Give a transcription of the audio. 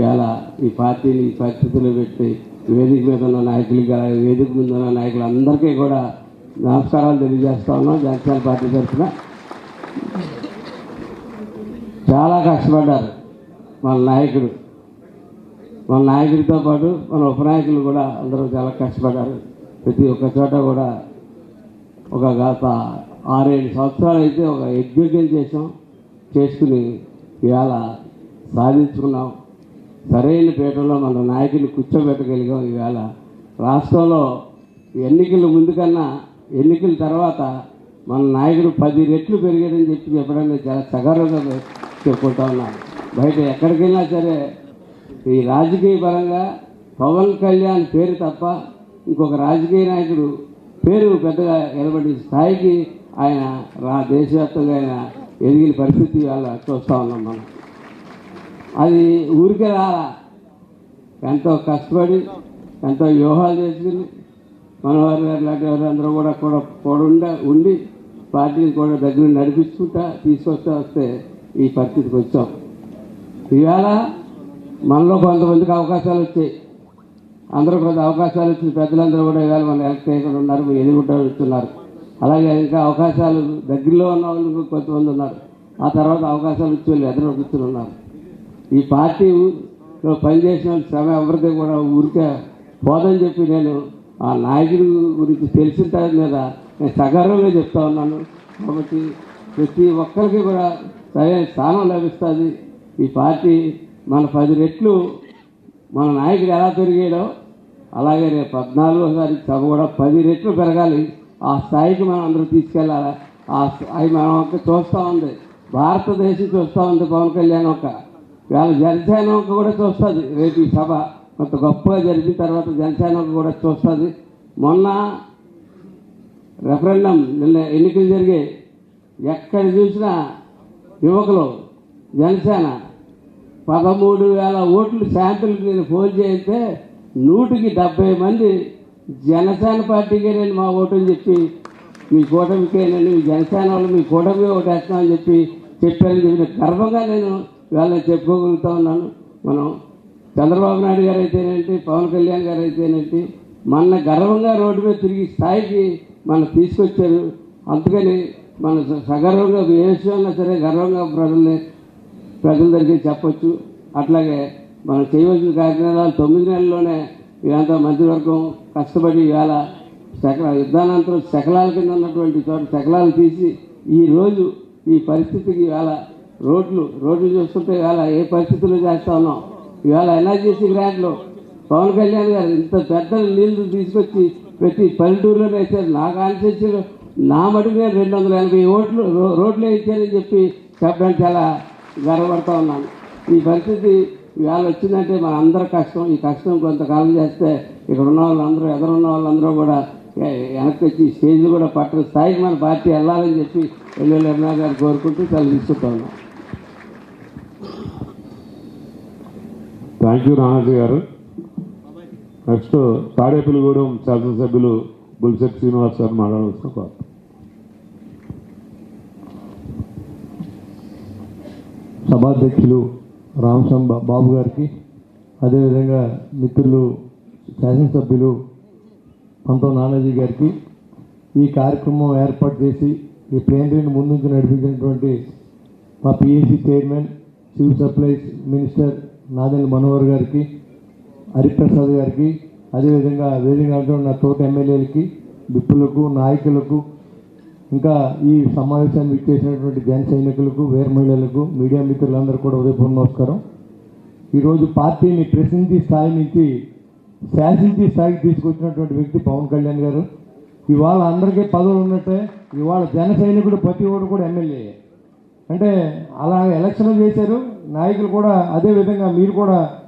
ఇవాళ ఈ పార్టీని ఈ పెట్టి వేదిక మీద ఉన్న నాయకులకి వేదిక మీద ఉన్న నాయకులందరికీ కూడా నమస్కారాలు తెలియజేస్తా ఉన్నాం జనసేన పార్టీ తరఫున. చాలా కష్టపడ్డారు మన నాయకుడు మన నాయకుడితో పాటు మన ఉపనాయకులు కూడా అందరూ చాలా కష్టపడ్డారు. ప్రతి ఒక్క చోట కూడా ఒక గత ఆరేడు సంవత్సరాలు అయితే ఒక యజ్ఞం చేసాం చేసుకుని ఇవాళ సాధించుకున్నాం. సరైన పీఠంలో మన నాయకులు కూర్చోబెట్టగలిగాం ఈవేళ. రాష్ట్రంలో ఎన్నికల ముందు కన్నా ఎన్నికల తర్వాత మన నాయకుడు పది రెట్లు పెరిగాడని చెప్పి చెప్పడానికి చాలా సగర్వంగా చెప్పుకుంటా ఉన్నాను బయట ఎక్కడికైనా సరే ఈ రాజకీయ పరంగా పవన్ కళ్యాణ్ పేరు తప్ప ఇంకొక రాజకీయ నాయకుడు పేరు పెద్దగా నిలబడి స్థాయికి ఆయన రా దేశవ్యాప్తంగా ఆయన ఎదిగిన పరిస్థితి వాళ్ళ చూస్తూ ఉన్నాం మనం. అది ఊరికే రాలా. ఎంతో కష్టపడి ఎంతో వ్యూహాలు చేసుకుని మనవారి గారు లాంటి వారు అందరూ కూడా కూడా కూడా ఉండ ఉండి పార్టీని కూడా దగ్గర నడిపించుకుంటా తీసుకొస్తా వస్తే ఈ పరిస్థితికి వచ్చాం. ఇవాళ మనలో కొంతమందికి అవకాశాలు వచ్చాయి. అందరూ కొంత అవకాశాలు వచ్చిన పెద్దలందరూ కూడా ఇవాళ మన ఎలక్ట్ చేయకుండా ఉన్నారు ఎదుగుంటూ వస్తున్నారు. అలాగే ఇంకా అవకాశాలు దగ్గరలో ఉన్న వాళ్ళు కొంతమంది ఉన్నారు. ఆ తర్వాత అవకాశాలు వచ్చి వాళ్ళు ఎదురు కూర్చుని ఉన్నారు. ఈ పార్టీలో పనిచేసిన సమ శ్రమ ఎవరిది కూడా ఊరికే పోదని చెప్పి నేను ఆ నాయకుడి గురించి తెలిసిన దాని మీద నేను సగర్వంగా చెప్తా ఉన్నాను. కాబట్టి ప్రతి ఒక్కరికి కూడా సరైన స్థానం లభిస్తుంది. ఈ పార్టీ మన పది రెట్లు మన నాయకుడు ఎలా పెరిగాడో అలాగే రేపు పద్నాలుగో తారీఖు సభ కూడా పది రెట్లు పెరగాలి. ఆ స్థాయికి మనం అందరూ తీసుకెళ్ళాలి? ఆ స్థాయి మనం చూస్తూ ఉంది. భారతదేశం చూస్తూ ఉంది పవన్ కళ్యాణ్ ఒక. ఇవాళ జనసేన కూడా చూస్తుంది. రేపు ఈ సభ కొంత గొప్పగా జరిగిన తర్వాత జనసేన కూడా చూస్తుంది. మొన్న రెఫరెండం నిన్న ఎన్నికలు జరిగాయి ఎక్కడ చూసినా యువకులు జనసేన పదమూడు వేల ఓట్లు శాంపిల్కి నేను ఫోన్ చేస్తే నూటికి డెబ్బై మంది జనసేన పార్టీకే నేను మా ఓటు అని చెప్పి మీ కూటమికేనండి మీ జనసేన వాళ్ళు మీ కూటమి ఓటేస్తామని చెప్పి చెప్పారని చెప్పిన గర్వంగా నేను ఇవాళ చెప్పుకోగలుగుతా ఉన్నాను మనం చంద్రబాబు నాయుడు గారు అయితేనేంటి పవన్ కళ్యాణ్ గారు అయితేనేంటి మన గర్వంగా రోడ్డు మీద తిరిగి స్థాయికి మనం తీసుకొచ్చారు. అందుకని మన సగర్వంగా ఏ విషయంలో సరే గర్వంగా ప్రజల్ని ప్రజల దగ్గర చెప్పచ్చు. అట్లాగే మనం చేయవలసిన కార్యక్రమాలు తొమ్మిది నెలల్లోనే ఇదంతా మంత్రివర్గం కష్టపడి ఇవాళ శకల యుద్ధానంతరం శకలాల కింద ఉన్నటువంటి చోట శకలాలు తీసి ఈ రోజు ఈ పరిస్థితికి ఇవాళ రోడ్లు రోడ్లు చూస్తుంటే ఇవాళ ఏ పరిస్థితుల్లో చేస్తా ఉన్నాం? ఇవాళ ఎన్ఆర్జీసీ గ్రాంట్లో పవన్ కళ్యాణ్ గారు ఇంత పెద్ద నీళ్ళు తీసుకొచ్చి ప్రతి పల్లెటూరులో వేశారు. నాకు కాన్స్టిట్యూన్సీలో నా మటుకు నేను రెండు వందల ఎనభై ఓట్లు రో- రోడ్లు వేయించానని చెప్పి చెప్పడానికి చాలా గర్వపడతా ఉన్నాను. ఈ పరిస్థితి ఇవాళ వచ్చిందంటే మన అందరి కష్టం. ఈ కష్టం కొంతకాలం చేస్తే ఇక్కడ ఉన్న వాళ్ళందరూ ఎదురున్న వాళ్ళందరూ కూడా వెనక్కి వచ్చి స్టేజ్లు కూడా పట్టిన స్థాయికి మన పార్టీ వెళ్ళాలని చెప్పి ఎల్లుల్లి ఎర్నా గారు కోరుకుంటూ చాలా తీసుకుంటా థ్యాంక్ యూ నానాజీ గారు. నెక్స్ట్ తాడేపల్లిగూడెం శాసనసభ్యులు బుల్సెట్ శ్రీనివాస్ గారు మాట్లాడవలసిన కోరు సభాధ్యక్షులు రామశం బాబు గారికి అదేవిధంగా మిత్రులు శాసనసభ్యులు పంతం నానాజీ గారికి ఈ కార్యక్రమం ఏర్పాటు చేసి ఈ ప్లేనరీని ముందుంచి నడిపించినటువంటి మా PSC chairman civil supplies minister Nadendla Manohar గారికి హరిప్రసాద్ గారికి అదేవిధంగా వేదిక ఉన్న తోట ఎమ్మెల్యేలకి విప్పులకు నాయకులకు ఇంకా ఈ సమావేశాన్ని చేసినటువంటి జన సైనికులకు వేర మహిళలకు మీడియా మిత్రులందరూ కూడా ఉదయపూర్వ నమస్కారం. ఈరోజు పార్టీని ప్రతినిధి స్థాయి నుంచి శాసించి స్థాయికి తీసుకొచ్చినటువంటి వ్యక్తి పవన్ కళ్యాణ్ గారు. ఇవాళ అందరికీ పదవులు ఉన్నట్టే ఇవాళ జన సైనికుడు ప్రతి ఒక్కరు కూడా ఎమ్మెల్యే. అంటే అలా ఎలక్షన్ చేశారు నాయకులు కూడా అదే విధంగా మీరు కూడా